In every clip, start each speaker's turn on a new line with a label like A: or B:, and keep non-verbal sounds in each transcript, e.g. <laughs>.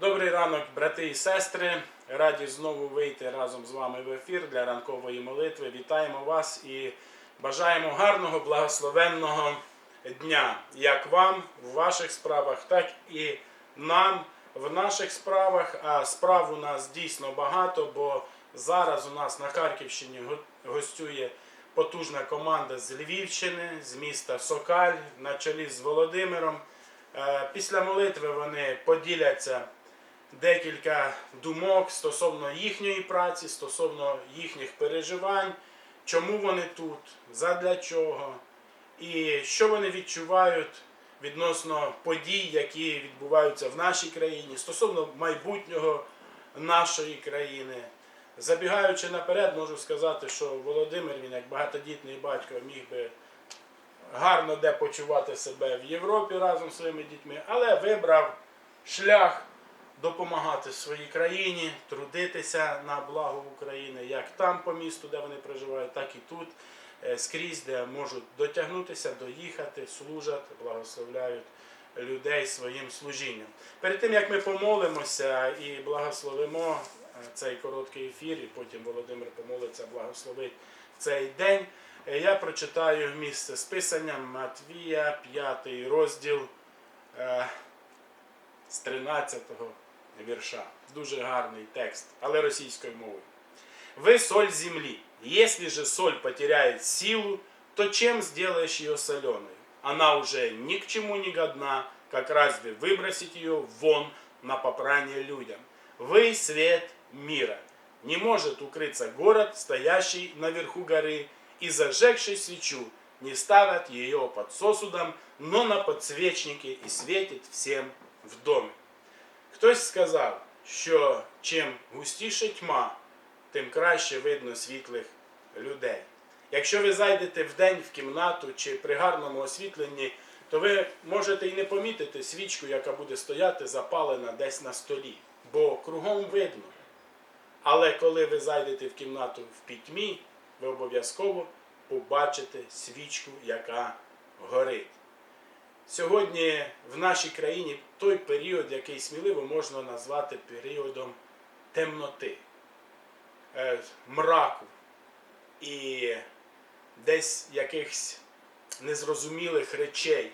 A: Добрий ранок, брати і сестри. Раді знову вийти разом з вами в ефір для ранкової молитви. Вітаємо вас і бажаємо гарного, благословенного дня, як вам в ваших справах, так і нам в наших справах. А справ у нас дійсно багато, бо зараз у нас на Харківщині гостює потужна команда з Львівщини, з міста Сокаль на чолі з Володимиром. Е, Після молитви вони поділяться декілька думок стосовно їхньої праці, стосовно їхніх переживань, чому вони тут, задля чого, і що вони відчувають відносно подій, які відбуваються в нашій країні, стосовно майбутнього нашої країни. Забігаючи наперед, можу сказати, що Володимир, він як багатодітний батько, міг би гарно де почувати себе в Європі разом зі своїми дітьми, але вибрав шлях допомагати своїй країні, трудитися на благо України, як там по місту, де вони проживають, так і тут, е, скрізь, де можуть дотягнутися, доїхати, служать, благословляють людей своїм служінням. Перед тим як ми помолимося і благословимо е, цей короткий ефір, і потім Володимир помолиться, благословить цей день. е, Я прочитаю місце з писанням Матвія, 5 розділ з 13-го вірша. Дуже гарний текст, але російською мовою. Вы соль земли. Если же соль потеряет силу, то чем сделаешь ее соленой? Она уже ни к чему не годна, как разве выбросить ее вон на попрание людям? Вы свет мира. Не может укрыться город, стоящий наверху горы, и зажегший свечу не ставят ее под сосудом, но на подсвечнике и светит всем в доме. Хтось сказав, що чим густіше тьма, тим краще видно світлих людей. Якщо ви зайдете вдень в кімнату чи при гарному освітленні, то ви можете і не помітити свічку, яка буде стояти запалена десь на столі, бо кругом видно. Але коли ви зайдете в кімнату в пітьмі, ви обов'язково побачите свічку, яка горить. Сьогодні в нашій країні той період, який сміливо можна назвати періодом темноти, е, мраку і десь якихось незрозумілих речей,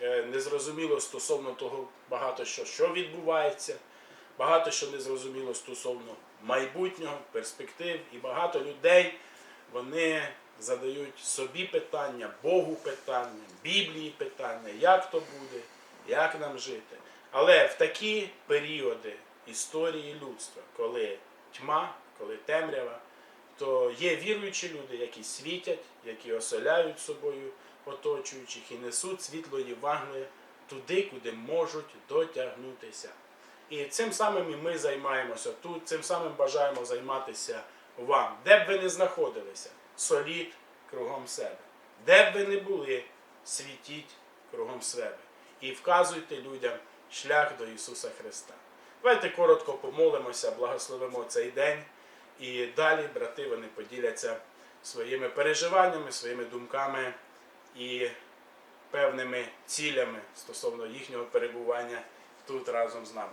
A: е, незрозуміло стосовно того багато що, що відбувається, багато що незрозуміло стосовно майбутнього, перспектив, і багато людей вони задають собі питання, Богу питання, Біблії питання, як то буде, як нам жити. Але в такі періоди історії людства, коли тьма, коли темрява, то є віруючі люди, які світять, які осоляють собою оточуючих і несуть світло Євангелія туди, куди можуть дотягнутися. І цим самим і ми займаємося тут, цим самим бажаємо займатися вам, де б ви не знаходилися, соліть кругом себе. Де б ви не були, світіть кругом себе. І вказуйте людям шлях до Ісуса Христа. Давайте коротко помолимося, благословимо цей день. І далі брати вони поділяться своїми переживаннями, своїми думками і певними цілями стосовно їхнього перебування тут разом з нами.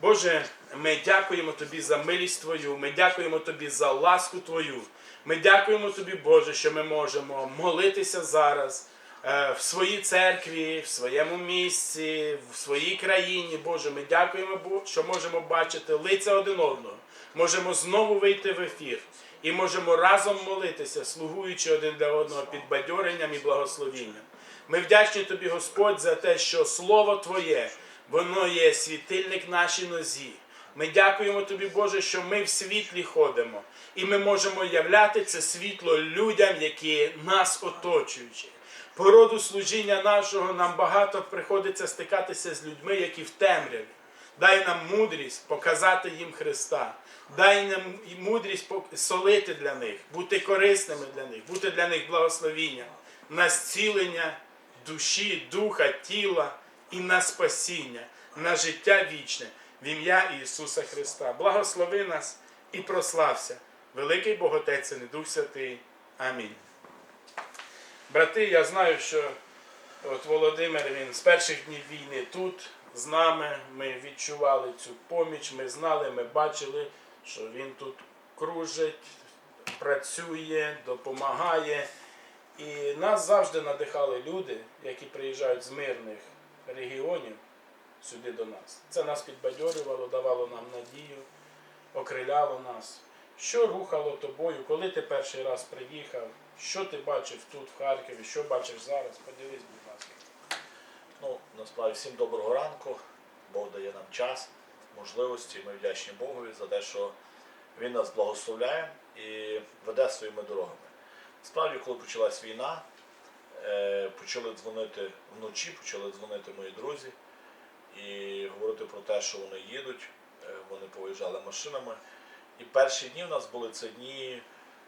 A: Боже, ми дякуємо Тобі за милість Твою, ми дякуємо Тобі за ласку Твою. Ми дякуємо Тобі, Боже, що ми можемо молитися зараз е, в своїй церкві, в своєму місці, в своїй країні. Боже, ми дякуємо, що можемо бачити лиця один одного. Можемо знову вийти в ефір і можемо разом молитися, слугуючи один для одного підбадьоренням і благословінням. Ми вдячні Тобі, Господь, за те, що Слово Твоє, воно є світильник нашій нозі. Ми дякуємо Тобі, Боже, що ми в світлі ходимо, і ми можемо являти це світло людям, які нас оточують. По роду служіння нашого нам багато приходиться стикатися з людьми, які в темряві. Дай нам мудрість показати їм Христа. Дай нам мудрість солити для них, бути корисними для них, бути для них благословінням, на зцілення душі, духа, тіла і на спасіння, на життя вічне в ім'я Ісуса Христа. Благослови нас і прослався. Великий Боготець і Дух Святий. Амінь. Брати, я знаю, що от Володимир він з перших днів війни тут, з нами, ми відчували цю поміч, ми знали, ми бачили, що він тут кружить, працює, допомагає. І нас завжди надихали люди, які приїжджають з мирних регіонів сюди до нас. Це нас підбадьорювало, давало нам надію, окриляло нас. Що рухало тобою, коли ти перший раз приїхав? Що ти бачив тут, в Харкові? Що бачиш зараз? Поділись, будь ласка.
B: Ну, насправді всім доброго ранку. Бог дає нам час, можливості. Ми вдячні Богові за те, що Він нас благословляє і веде своїми дорогами. Справді, коли почалась війна, почали дзвонити вночі, почали дзвонити мої друзі і говорити про те, що вони їдуть, е, вони поїжджали машинами. І перші дні в нас були це дні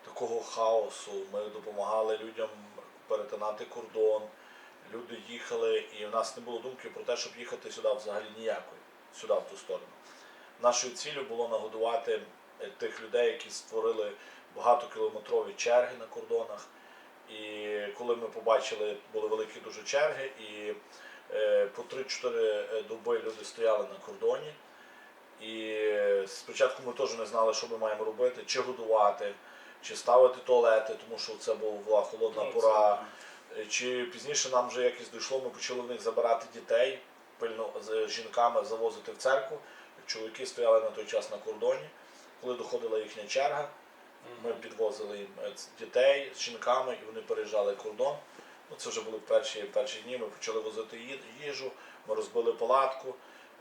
B: такого хаосу. Ми допомагали людям перетинати кордон. Люди їхали, і в нас не було думки про те, щоб їхати сюди взагалі ніякої, сюди в ту сторону. Нашою ціллю було нагодувати е, тих людей, які створили багатокілометрові черги на кордонах. І коли ми побачили, були великі дуже черги, і е, по 3-4 доби люди стояли на кордоні. І е, спочатку ми теж не знали, що ми маємо робити, чи годувати, чи ставити туалети, тому що це була холодна
A: Ну,
B: пора. Е, Чи пізніше нам вже якось дійшло, ми почали в них забирати дітей, пильно з жінками завозити в церкву. Чоловіки стояли на той час на кордоні. Коли доходила їхня черга, ми підвозили їм е, дітей з жінками і вони переїжджали кордон. Ну, це вже були перші, перші дні. Ми почали возити їжу, ми розбили палатку,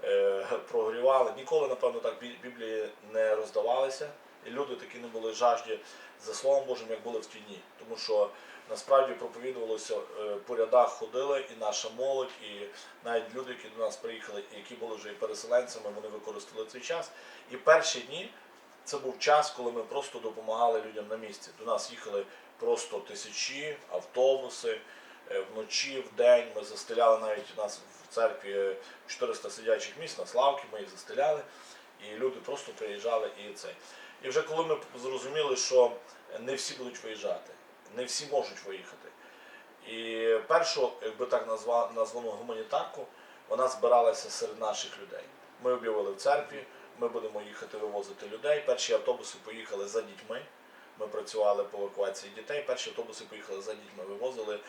B: е, <laughs> прогрівали. Ніколи, напевно, так Біблії не роздавалися. І люди такі не були жажді за Словом Божим, як були в ті дні. Тому що насправді проповідувалося е, по рядах ходили і наша молодь, і навіть люди, які до нас приїхали, які були вже переселенцями, вони використали цей час. І перші дні це був час, коли ми просто допомагали людям на місці. До нас їхали просто тисячі автобуси. е, Вночі, в день ми застеляли навіть у нас в церкві е, 400 сидячих місць на Славки, ми їх застеляли, і люди просто приїжджали і це. І вже коли ми зрозуміли, що не всі будуть виїжджати, не всі можуть виїхати. І першу, якби так назва, названу гуманітарку, вона збиралася серед наших людей. Ми об'явили в церкві, ми будемо їхати вивозити людей. Перші автобуси поїхали за дітьми. Ми працювали по евакуації дітей. Перші автобуси поїхали за дітьми, вивозили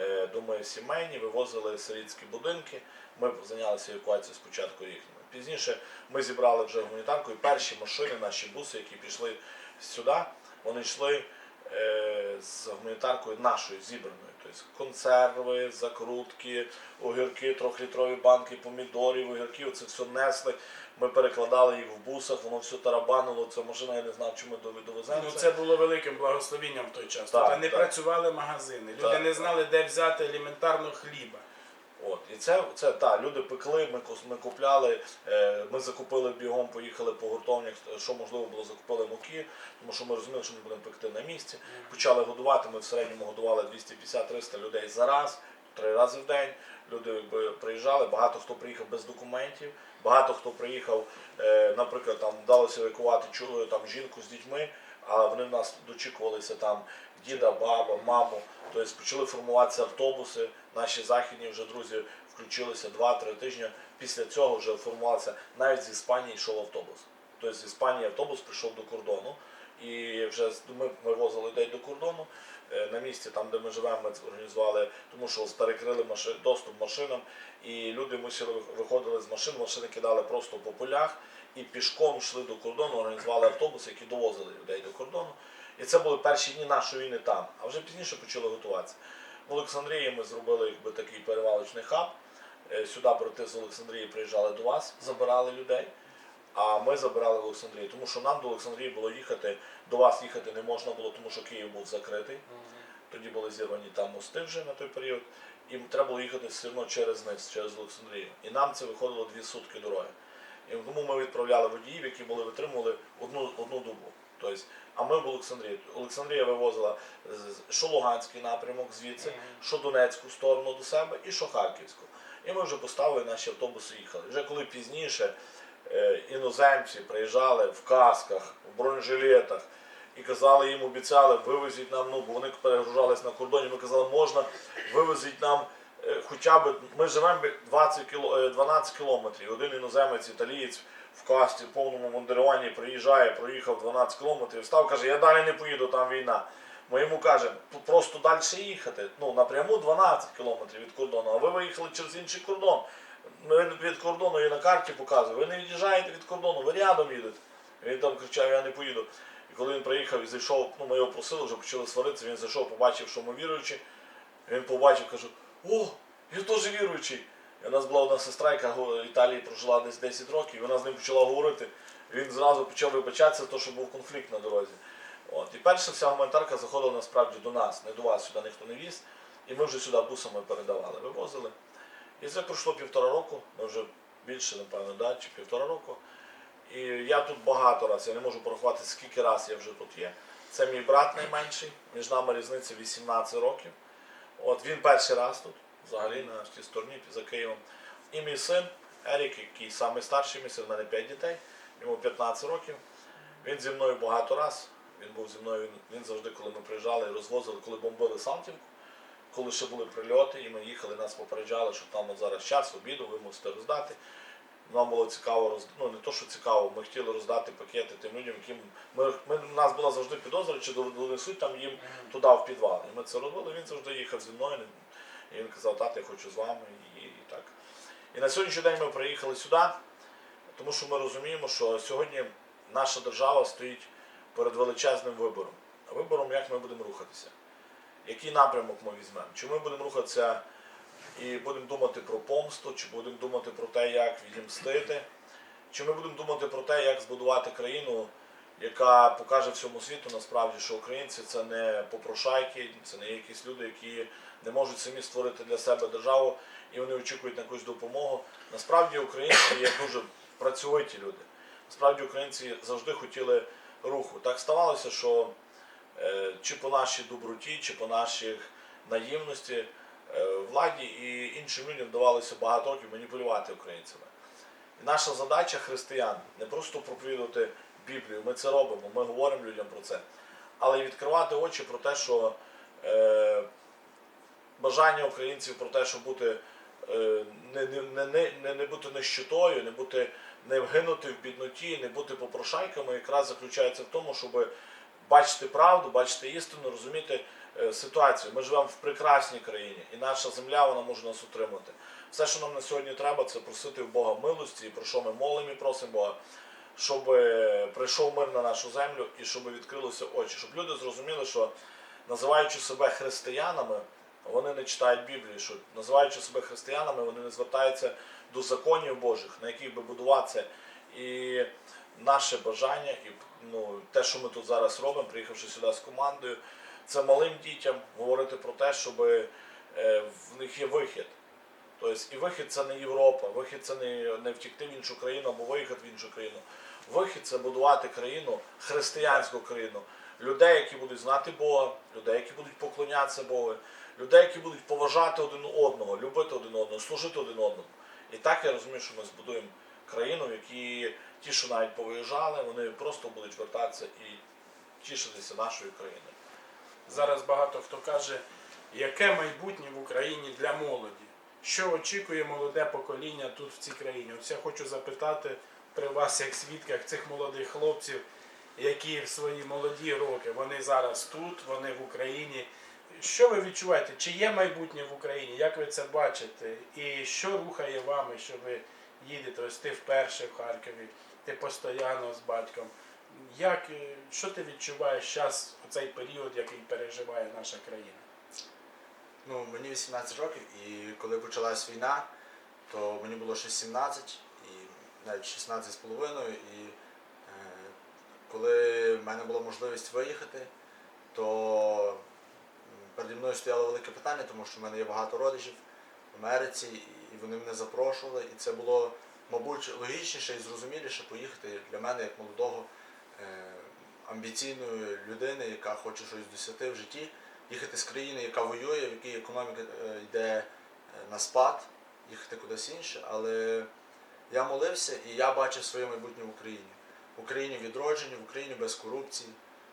B: е, доми сімейні, вивозили сирітські будинки. Ми зайнялися евакуацією спочатку їхніми. Пізніше ми зібрали вже гуманітарку, і перші машини, наші буси, які пішли сюди, вони йшли е, з гуманітаркою нашою зібраною. Тобто консерви, закрутки, огірки, трьохлітрові банки, помідорів, огірків, це все несли. Ми перекладали їх в бусах, воно все тарабанило. Ця машина, я не знав, чому довеземо.
A: Ну,
B: це.
A: це було великим благословенням в той час.
B: Так,
A: Тобто не
B: так.
A: працювали магазини, люди
B: Так,
A: не знали, де взяти елементарно хліба.
B: От, і це, це та, люди пекли, ми, ми купляли, е, ми закупили бігом, поїхали по гуртовнях, що можливо було, закупили муки, тому що ми розуміли, що ми будемо пекти на місці. Почали годувати, ми в середньому годували 250-300 людей за раз, три рази в день. Люди якби, приїжджали, багато хто приїхав без документів, багато хто приїхав, е, наприклад, там вдалося евакувати чу- там, жінку з дітьми, а вони в нас дочікувалися там діда, баба, маму. Тобто почали формуватися автобуси. Наші західні вже друзі включилися 2-3 тижні. Після цього вже формувався навіть з Іспанії йшов автобус. Тобто з Іспанії автобус прийшов до кордону. І вже ми, ми возили людей до кордону. Е, На місці, там, де ми живемо, ми організували, тому що перекрили машин, доступ машинам, і люди мусили виходили з машин, машини кидали просто по полях і пішком йшли до кордону, організували автобуси, які довозили людей до кордону. І це були перші дні нашої війни там, а вже пізніше почали готуватися. В Олександрії ми зробили якби, такий перевалочний хаб. Е, Сюди брати з Олександрії приїжджали до вас, забирали людей. А ми забирали в Олександрії, тому що нам до Олександрії було їхати, до вас їхати не можна було, тому що Київ був закритий. Тоді були зірвані там мости вже на той період. І треба було їхати все одно через низ, через Олександрію. І нам це виходило дві сутки дороги. І тому ми відправляли водіїв, які були витримували одну, одну добу. Тобто, а ми в Олександрії. Олександрія вивозила що Луганський напрямок звідси, що Донецьку сторону до себе і що Харківську. І ми вже поставили наші автобуси їхали. Вже коли пізніше е, іноземці приїжджали в касках, в бронежилетах і казали, їм обіцяли, вивезіть нам, ну, бо вони перегружались на кордоні, ми казали, можна, вивезіть нам хоча б ми живемо 20 кіло, е, 12 кілометрів. Один іноземець, італієць в касті, в повному мундируванні приїжджає, проїхав 12 кілометрів, став, каже, я далі не поїду, там війна. Ми йому кажемо, просто далі їхати. Ну, напряму 12 кілометрів від кордону, а ви виїхали через інший кордон. Ми від кордону і на карті показує, ви не від'їжджаєте від кордону, ви рядом їдете. Він там кричав, я не поїду. І коли він приїхав і зайшов, ну ми його просили, вже почали сваритися, він зайшов, побачив, що ми віруючі. Він побачив, каже, о, я теж віруючий. І у нас була одна сестра, яка в Італії прожила десь 10 років, і вона з ним почала говорити. Він зразу почав вибачатися, то, що був конфлікт на дорозі. От. І перша вся гуманітарка заходила насправді до нас, не до вас, сюди ніхто не віз. І ми вже сюди бусами передавали, вивозили. І це пройшло півтора року, ми вже більше, напевно, да, чи півтора року. І я тут багато разів, я не можу порахувати, скільки разів я вже тут є. Це мій брат найменший, між нами різниця 18 років. От він перший раз тут, взагалі на цій стороні за Києвом. І мій син Ерік, який найстарший, старший мій син, в мене 5 дітей, йому 15 років. Він зі мною багато раз. Він був зі мною, він, він завжди, коли ми приїжджали, розвозили, коли бомбили Салтівку, коли ще були прильоти, і ми їхали, нас попереджали, що там от зараз час, обіду, ви мусите роздати. Нам було цікаво роз... ну не то, що цікаво, ми хотіли роздати пакети тим людям, яким ми, ми, у нас була завжди підозра, чи донесуть там їм туди в підвал. І ми це робили, він завжди їхав зі мною. І він казав, тато, я хочу з вами. І, і так. І на сьогоднішній день ми приїхали сюди, тому що ми розуміємо, що сьогодні наша держава стоїть перед величезним вибором. Вибором, як ми будемо рухатися. Який напрямок ми візьмемо? Чи ми будемо рухатися і будемо думати про помсту, чи будемо думати про те, як відімстити, чи ми будемо думати про те, як збудувати країну, яка покаже всьому світу насправді, що українці це не попрошайки, це не якісь люди, які не можуть самі створити для себе державу і вони очікують на якусь допомогу. Насправді українці є дуже працьовиті люди. Насправді українці завжди хотіли руху. Так ставалося, що е, чи по нашій доброті, чи по наших наївності владі і іншим людям давалося багато років маніпулювати українцями. І наша задача християн не просто проповідувати Біблію, ми це робимо, ми говоримо людям про це, але й відкривати очі про те, що е, бажання українців про те, щоб бути е, не, не, не, не, не, бути нещитою, не бути не вгинути в бідноті, не бути попрошайками, якраз заключається в тому, щоб бачити правду, бачити істину, розуміти е, ситуацію. Ми живемо в прекрасній країні, і наша земля вона може нас утримати. Все, що нам на сьогодні треба, це просити в Бога милості, і про що ми молимо і просимо Бога, щоб е, прийшов мир на нашу землю і щоб відкрилися очі, щоб люди зрозуміли, що називаючи себе християнами, вони не читають Біблії, що називаючи себе християнами, вони не звертаються до законів Божих, на яких би будуватися. І наше бажання, і ну, те, що ми тут зараз робимо, приїхавши сюди з командою, це малим дітям говорити про те, щоб е, в них є вихід. Тобто, і вихід це не Європа, вихід це не, не втікти в іншу країну або виїхати в іншу країну. Вихід це будувати країну, християнську країну, людей, які будуть знати Бога, людей, які будуть поклонятися Богу, людей, які будуть поважати один одного, любити один одного, служити один одному. І так я розумію, що ми збудуємо країну, в якій ті, що навіть повиїжджали, вони просто будуть вертатися і тішитися нашою країною.
A: Зараз багато хто каже, яке майбутнє в Україні для молоді. Що очікує молоде покоління тут в цій країні? Ось я хочу запитати при вас, як свідках цих молодих хлопців, які в свої молоді роки, вони зараз тут, вони в Україні. Що ви відчуваєте? Чи є майбутнє в Україні? Як ви це бачите? І що рухає вами, що ви їдете? Ось ти вперше в Харкові, ти постійно з батьком. Як, е, що ти відчуваєш зараз, у цей період, який переживає наша країна?
C: Ну, мені 18 років, і коли почалась війна, то мені було ще 17, і навіть 16 з половиною. І е, коли в мене була можливість виїхати, то переді мною стояло велике питання, тому що в мене є багато родичів в Америці, і вони мене запрошували. І це було, мабуть, логічніше і зрозуміліше поїхати для мене як молодого амбіційної людини, яка хоче щось досягти в житті їхати з країни, яка воює, в якій економіка е, йде е, на спад, їхати кудись інше. Але я молився і я бачив своє майбутнє в Україні. В Україні відроджені, в Україні без корупції,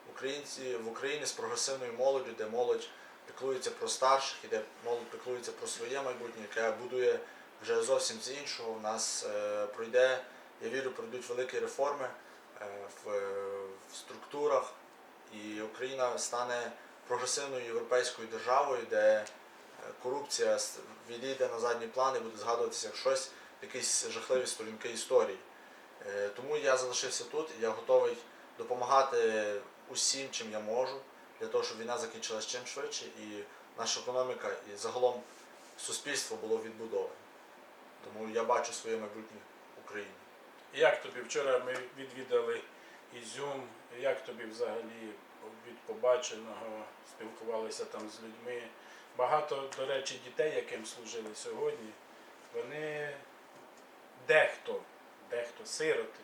C: в Україні, в Україні з прогресивною молоддю, де молодь піклується про старших, і де молодь піклується про своє майбутнє, яке будує вже зовсім з іншого. У нас е, пройде, я вірю, пройдуть великі реформи е, в, в структурах, і Україна стане прогресивною європейською державою, де е, корупція відійде на задній план і буде згадуватися як щось, якісь жахливі сторінки історії. Е, Тому я залишився тут, і я готовий допомагати усім, чим я можу, для того, щоб війна закінчилась чим швидше, і наша економіка і загалом суспільство було відбудоване. Тому я бачу своє майбутнє в Україні.
A: Як тобі вчора ми відвідали Ізюм? Як тобі взагалі від побаченого спілкувалися там з людьми? Багато, до речі, дітей, яким служили сьогодні, вони дехто, дехто сироти,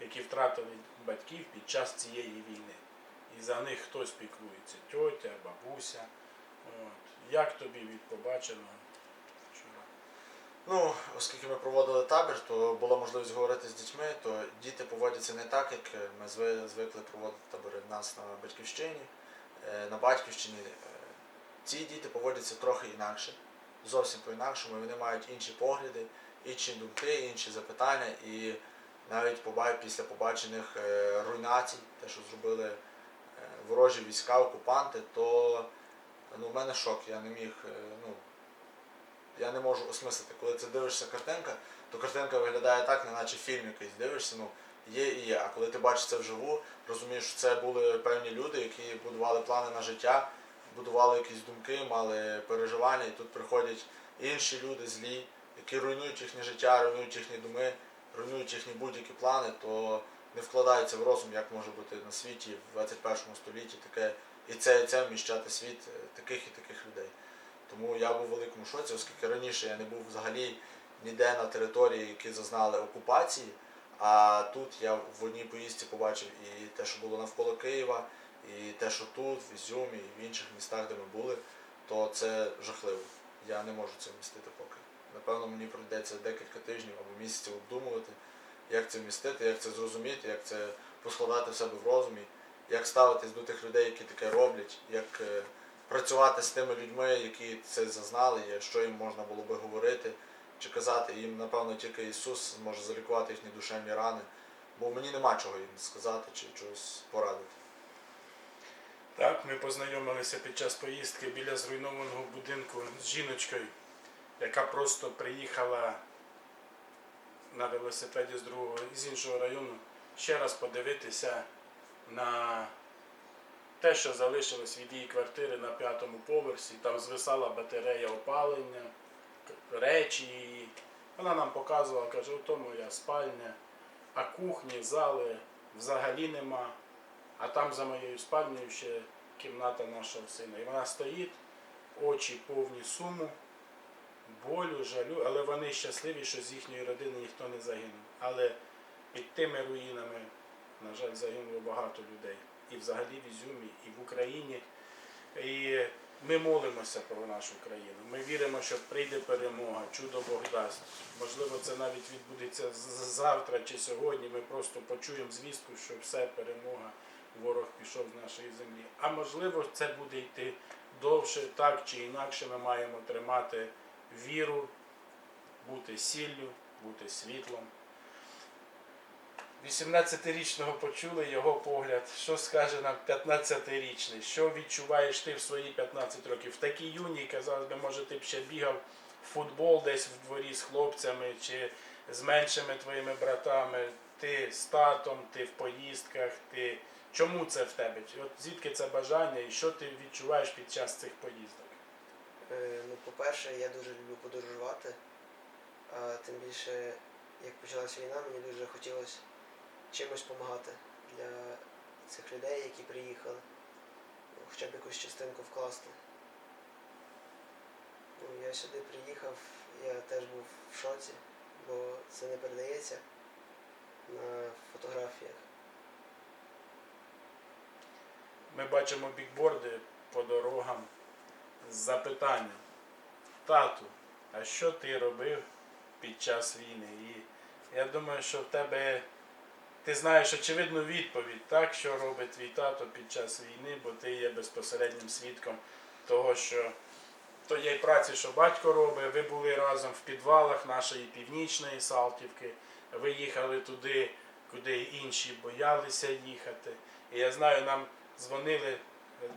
A: які втратили батьків під час цієї війни. І за них хтось піклується, тьотя, бабуся. От. Як тобі від побаченого?
C: Ну, оскільки ми проводили табір, то була можливість говорити з дітьми, то діти поводяться не так, як ми звикли проводити табори в нас на батьківщині. Е, На батьківщині е, ці діти поводяться трохи інакше, зовсім по-інакшому. Вони мають інші погляди, інші думки, інші запитання. І навіть після побачених е, руйнацій, те, що зробили ворожі війська, окупанти, то ну, в мене шок. Я не міг. Ну, я не можу осмислити. Коли ти дивишся картинка, то картинка виглядає так, неначе фільм якийсь дивишся. Ну, є і є. А коли ти бачиш це вживу, розумієш, що це були певні люди, які будували плани на життя, будували якісь думки, мали переживання, і тут приходять інші люди злі, які руйнують їхнє життя, руйнують їхні думи, руйнують їхні будь-які плани, то не вкладається в розум, як може бути на світі в 21 столітті таке і це, і це вміщати світ е, таких і таких людей. Тому я був у великому шоці, оскільки раніше я не був взагалі ніде на території, які зазнали окупації. А тут я в одній поїздці побачив і те, що було навколо Києва, і те, що тут, в Ізюмі, і в інших містах, де ми були, то це жахливо. Я не можу це вмістити поки. Напевно, мені прийдеться декілька тижнів або місяців обдумувати, як це вмістити, як це зрозуміти, як це поскладати в себе в розумі, як ставитись до тих людей, які таке роблять, як е, працювати з тими людьми, які це зазнали, що їм можна було би говорити чи казати. Їм, напевно, тільки Ісус зможе залікувати їхні душевні рани, бо мені нема чого їм сказати чи чогось порадити.
A: Так, ми познайомилися під час поїздки біля зруйнованого будинку з жіночкою, яка просто приїхала на велосипеді з другого з іншого району ще раз подивитися на те, що залишилось від її квартири на п'ятому поверсі. Там звисала батарея опалення, речі її. Вона нам показувала, каже, ото моя спальня, а кухні, зали взагалі нема. А там за моєю спальнею ще кімната нашого сина. І вона стоїть, очі повні суму, болю, жалю, але вони щасливі, що з їхньої родини ніхто не загинув. Але під тими руїнами, на жаль, загинуло багато людей. І взагалі в Ізюмі, і в Україні. І ми молимося про нашу країну. Ми віримо, що прийде перемога, чудо Бог дасть. Можливо, це навіть відбудеться завтра чи сьогодні. Ми просто почуємо звістку, що все перемога, ворог пішов з нашої землі. А можливо, це буде йти довше, так чи інакше. Ми маємо тримати віру, бути сіллю, бути світлом. 18-річного почули його погляд. Що скаже нам 15-річний? Що відчуваєш ти в свої 15 років? В такій юній, казалось би, може, ти б ще бігав в футбол десь в дворі з хлопцями чи з меншими твоїми братами. Ти з татом, ти в поїздках, ти. Чому це в тебе? От звідки це бажання і що ти відчуваєш під час цих поїздок?
D: Е, Ну, по-перше, я дуже люблю подорожувати. А тим більше, як почалася війна, мені дуже хотілося чимось допомагати для цих людей, які приїхали. Ну, Хоча б якусь частинку вкласти. Ну, я сюди приїхав, я теж був в шоці, бо це не передається на фотографіях.
A: Ми бачимо бікборди по дорогам з запитанням. Тату, а що ти робив під час війни? І я думаю, що в тебе ти знаєш очевидну відповідь, так, що робить твій тато під час війни, бо ти є безпосереднім свідком того що тієї праці, що батько робить, ви були разом в підвалах нашої північної Салтівки, ви їхали туди, куди інші боялися їхати. І я знаю, нам дзвонили,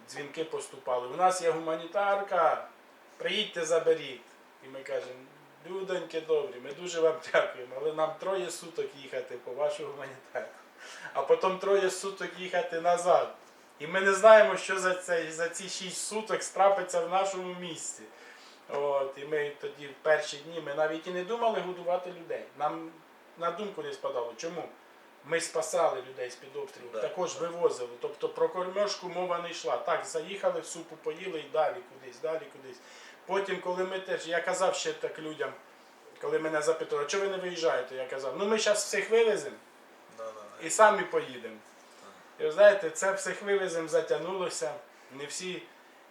A: дзвінки поступали. У нас є гуманітарка, приїдьте, заберіть. І ми кажемо, людоньки добрі, ми дуже вам <laughs> дякуємо, але нам троє суток їхати по вашу гуманітарку, а потім троє суток їхати назад. І ми не знаємо, що за, це, за ці шість суток страпиться в нашому місті. От, і ми тоді в перші дні ми навіть і не думали годувати людей. Нам на думку не спадало. Чому? Ми спасали людей з-під обстрілів,
B: Да.
A: також вивозили. Тобто про кормежку мова не йшла. Так, заїхали, в супу поїли і далі кудись, далі кудись. Потім, коли ми теж, я казав ще так людям, коли мене запитали, чого ви не виїжджаєте, я казав, ну ми зараз всіх вивеземо
B: Да, да, да.
A: і самі поїдемо. І ви знаєте, це всіх вивезем затягнулося. Не всі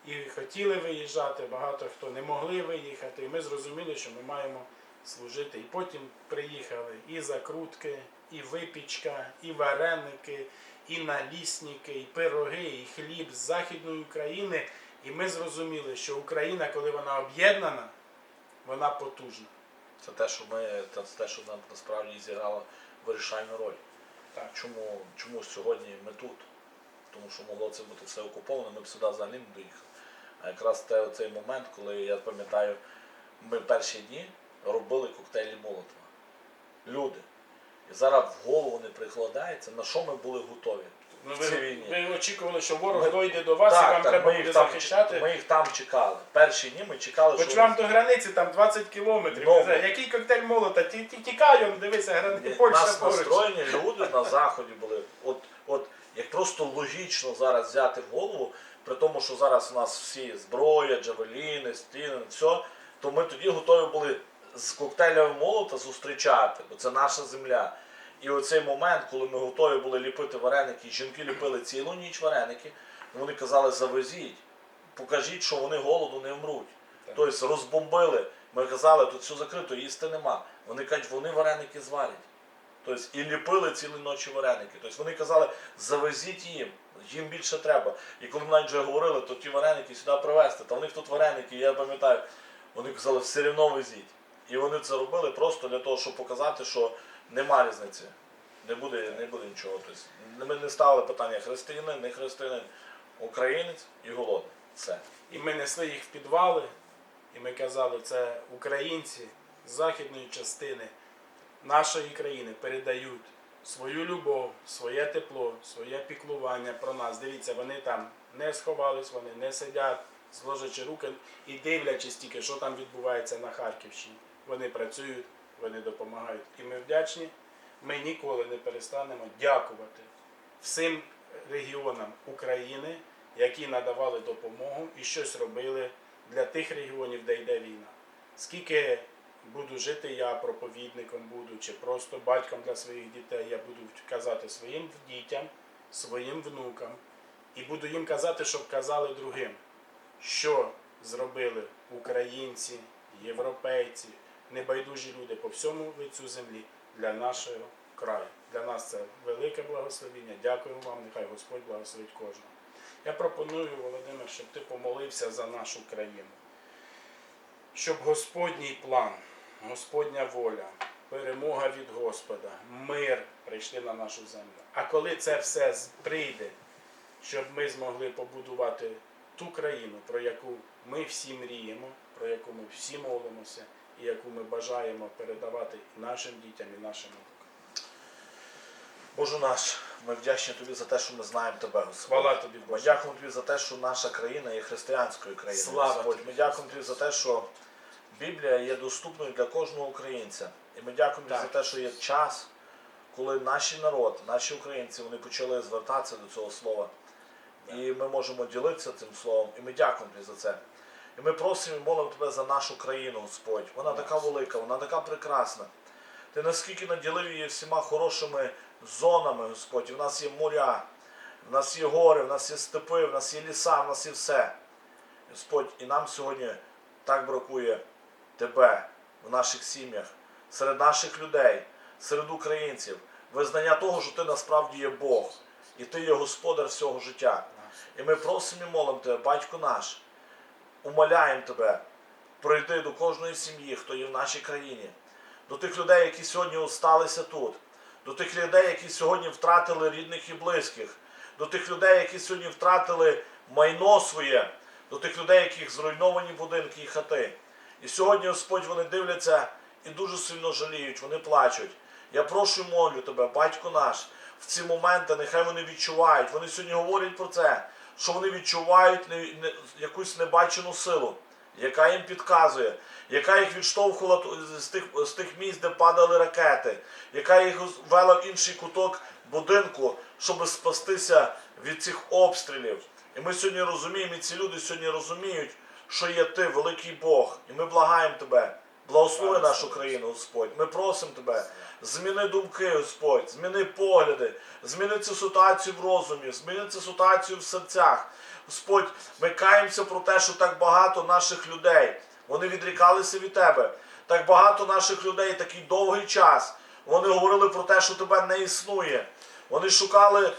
A: і хотіли виїжджати, багато хто не могли виїхати. І ми зрозуміли, що ми маємо служити. І потім приїхали і закрутки, і випічка, і вареники, і налісники, і пироги, і хліб з Західної України. І ми зрозуміли, що Україна, коли вона об'єднана, вона потужна.
B: Це те, що ми, це те, що нам насправді зіграло вирішальну роль.
A: Так.
B: Чому, чому сьогодні ми тут? Тому що могло це бути все окуповано, ми б сюди взагалі не доїхали. А якраз те, цей момент, коли я пам'ятаю, ми перші дні робили коктейлі Молотова. Люди. І зараз в голову не прикладається, на що ми були готові.
A: Ну, ви,
B: війні.
A: ви очікували, що ворог
B: Ми-
A: дойде до вас і вам треба буде
B: там,
A: захищати.
B: Ми їх там чекали. Перші дні ми чекали,
A: Хоч
B: що
A: вам до границі там 20 кілометрів.
B: Ну,
A: не Який коктейль молота? Ті, ті, дивися, границя Польща
B: нас
A: поруч.
B: настроєні люди на заході були. От, от як просто логічно зараз взяти в голову, при тому, що зараз у нас всі зброя, джавеліни, стіни, все, то ми тоді готові були з коктейлями молота зустрічати, бо це наша земля. І оцей момент, коли ми готові були ліпити вареники, жінки ліпили цілу ніч вареники, вони казали, завезіть, покажіть, що вони голоду не вмруть.
A: Так.
B: Тобто розбомбили. Ми казали, тут все закрито, їсти нема. Вони кажуть, вони вареники зварять. Тобто і ліпили цілі ночі вареники. Тобто вони казали, завезіть їм, їм більше треба. І коли ми навіть вже говорили, то ті вареники сюди привезти, та в них тут вареники, я пам'ятаю, вони казали, все одно везіть. І вони це робили просто для того, щоб показати, що нема різниці. Не буде, не буде нічого. Тобто, ми не ставили питання християнин, не християнин, українець і голодний. Все.
A: І ми несли їх в підвали, і ми казали, це українці з західної частини нашої країни передають свою любов, своє тепло, своє піклування про нас. Дивіться, вони там не сховались, вони не сидять, зложачи руки і дивлячись тільки, що там відбувається на Харківщині. Вони працюють, вони допомагають. І ми вдячні. Ми ніколи не перестанемо дякувати всім регіонам України, які надавали допомогу і щось робили для тих регіонів, де йде війна. Скільки буду жити я проповідником буду, чи просто батьком для своїх дітей, я буду казати своїм дітям, своїм внукам, і буду їм казати, щоб казали другим, що зробили українці, європейці, небайдужі люди по всьому лицю землі для нашого краю. Для нас це велике благословіння. Дякую вам, нехай Господь благословить кожного. Я пропоную, Володимир, щоб ти помолився за нашу країну. Щоб Господній план, Господня воля, перемога від Господа, мир прийшли на нашу землю. А коли це все прийде, щоб ми змогли побудувати ту країну, про яку ми всі мріємо, про яку ми всі молимося, і яку ми бажаємо передавати і нашим дітям, і нашим онукам.
B: Боже наш, ми вдячні тобі за те, що ми знаємо тебе, Господь.
A: Хвала тобі,
B: Ми дякуємо тобі за те, що наша країна є християнською країною.
A: Слава
B: Господь.
A: тобі.
B: Ми дякуємо тобі за те, що Біблія є доступною для кожного українця. І ми дякуємо тобі за те, що є час, коли наш народ, наші українці, вони почали звертатися до цього слова. І ми можемо ділитися цим словом. І ми дякуємо тобі за це. І ми просимо і молимо тебе за нашу країну, Господь. Вона така велика, вона така прекрасна. Ти наскільки наділив її всіма хорошими зонами, Господь. І в нас є моря, в нас є гори, в нас є степи, в нас є ліса, в нас є все. Господь, і нам сьогодні так бракує Тебе в наших сім'ях, серед наших людей, серед українців, визнання того, що Ти насправді є Бог, і Ти є господар всього життя. І ми просимо і молимо Тебе, Батько наш, умоляємо тебе, прийди до кожної сім'ї, хто є в нашій країні, до тих людей, які сьогодні осталися тут, до тих людей, які сьогодні втратили рідних і близьких, до тих людей, які сьогодні втратили майно своє, до тих людей, яких зруйновані будинки і хати. І сьогодні, Господь, вони дивляться і дуже сильно жаліють, вони плачуть. Я прошу і молю тебе, батько наш, в ці моменти нехай вони відчувають. Вони сьогодні говорять про це, що вони відчувають не, не, якусь небачену силу, яка їм підказує, яка їх відштовхувала з тих, з тих місць, де падали ракети, яка їх вела в інший куток будинку, щоб спастися від цих обстрілів. І ми сьогодні розуміємо, і ці люди сьогодні розуміють, що є ти, великий Бог, і ми благаємо тебе. Благослови нашу країну, Господь. Ми просимо тебе, зміни думки, Господь, зміни погляди, зміни цю ситуацію в розумі, зміни цю ситуацію в серцях. Господь, ми каємося про те, що так багато наших людей вони відрікалися від тебе. Так багато наших людей, такий довгий час. Вони говорили про те, що тебе не існує. Вони шукали е,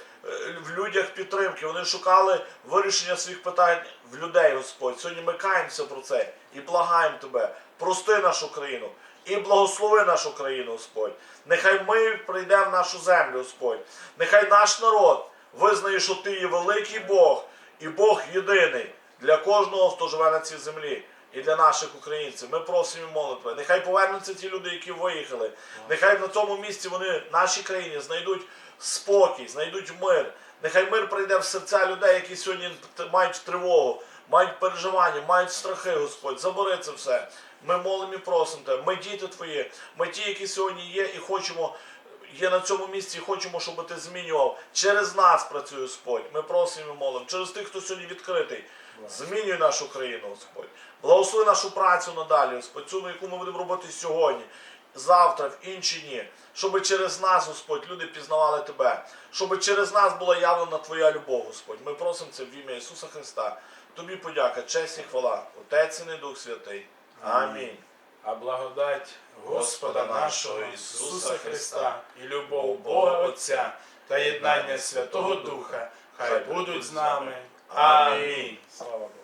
B: в людях підтримки, вони шукали вирішення своїх питань в людей, Господь. Сьогодні ми каємося про це і благаємо тебе. Прости нашу країну і благослови нашу країну, Господь. Нехай ми прийдемо в нашу землю, Господь. Нехай наш народ визнає, що ти є великий Бог і Бог єдиний для кожного, хто живе на цій землі. І для наших українців ми просимо тебе. Нехай повернуться ті люди, які виїхали. Нехай на цьому місці вони, нашій країні, знайдуть спокій, знайдуть мир. Нехай мир прийде в серця людей, які сьогодні мають тривогу, мають переживання, мають страхи, Господь. Забери це все. Ми молимо і просимо тебе. Ми діти твої, ми ті, які сьогодні є, і хочемо. Є на цьому місці і хочемо, щоб ти змінював. Через нас працює Господь. Ми просимо і молимо. Через тих, хто сьогодні відкритий. Змінюй нашу країну, Господь. Благослови нашу працю надалі, Господь, цю, яку ми будемо робити сьогодні, завтра, в інші дні. Щоб через нас, Господь, люди пізнавали Тебе. Щоб через нас була явлена Твоя любов, Господь. Ми просимо це в ім'я Ісуса Христа. Тобі подяка, честь і хвала. Отець і Дух Святий. Амінь.
A: А благодать Господа нашого Ісуса Христа і любов Бога Отця та єднання Святого Духа хай будуть з нами. Амінь. Слава Богу.